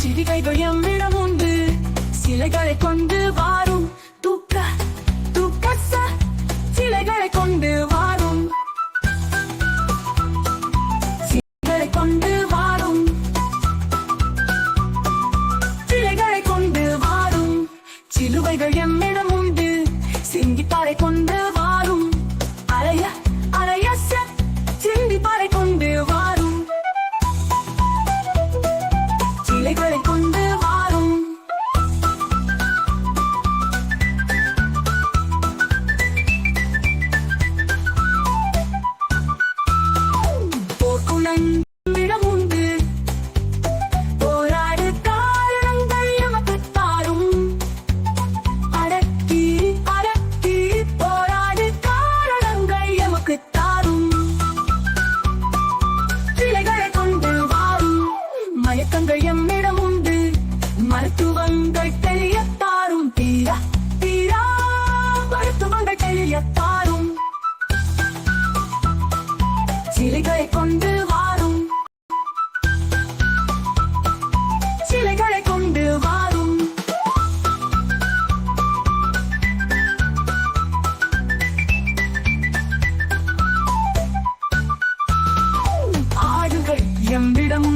சிறிகைகள் எம்மிடம் உண்டு. சிலைகளை கொண்டு வாரும். தூக்க தூக்க சிலைகளை கொண்டு தேவைகள் எம்மிடம் உண்டு. சிங்கி பாறை கொண்ட எம்மிடம்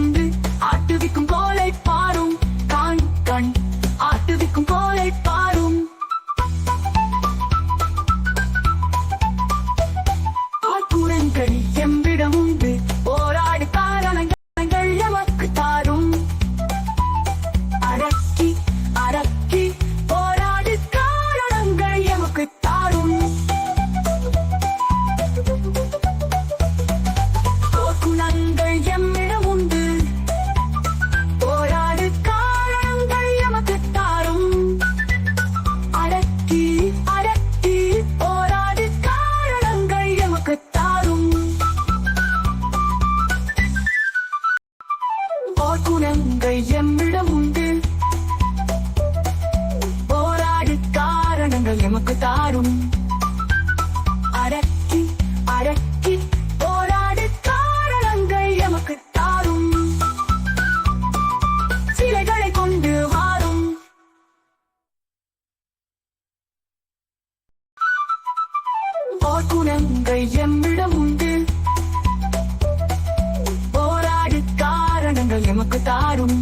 நீங்கள் எமக்கு தாரும் அடக்கி அடக்கி போராடு காரணங்கள் எமக்கு தாரும் சிலைகளை கொண்டு வாரும். போர்க்குணங்கள் எம்மிடம் உண்டு. எமக்கு தாரும்